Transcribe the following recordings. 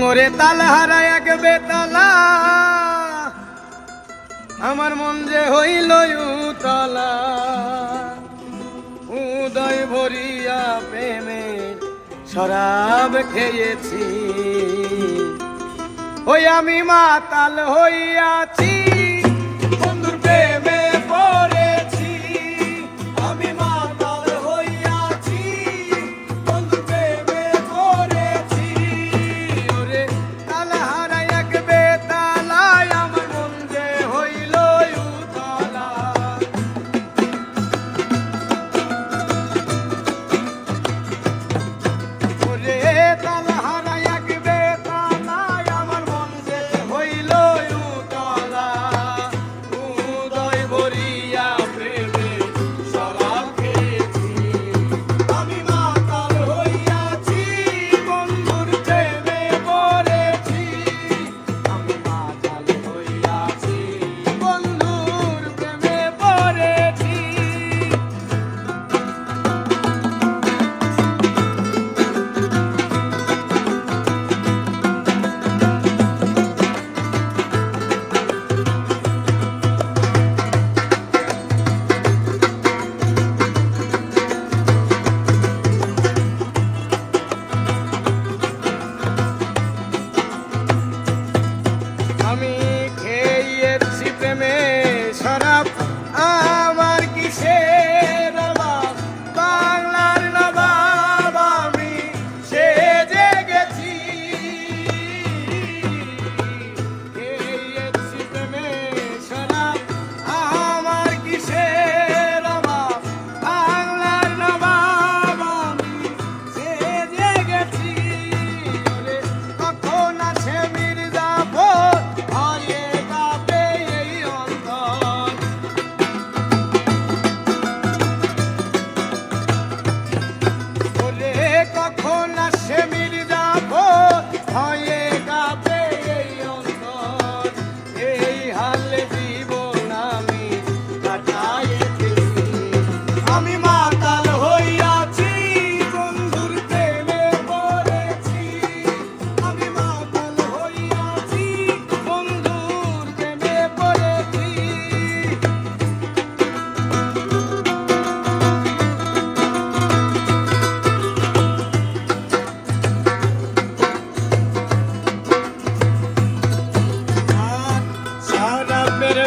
মোরে তাল হারা এক বেতালা। আমার মন যে হইল উতলা। উদয় ভরিয়া প্রেমে শরাব খেয়েছি। ওই আমি মাতাল হইয়াছি।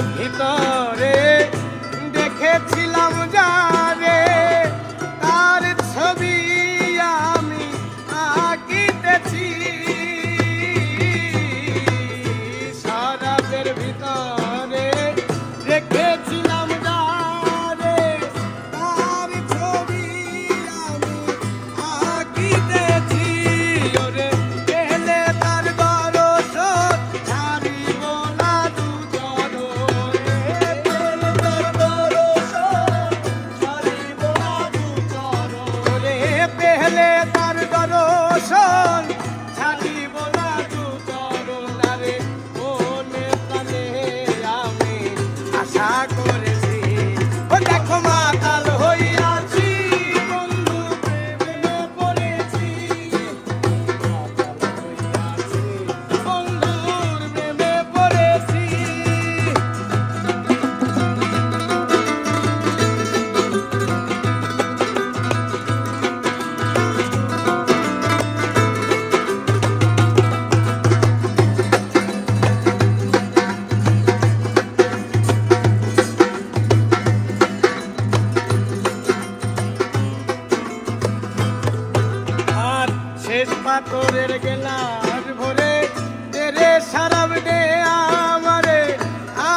hip hop. তোরের গেলাস ভরে। তেরে সারাব দে আমারে।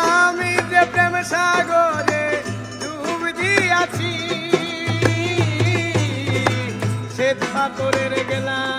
আমি যে প্রেম সাগরে ডুব দিয়াছি শ্বেত পাথরের গেলাস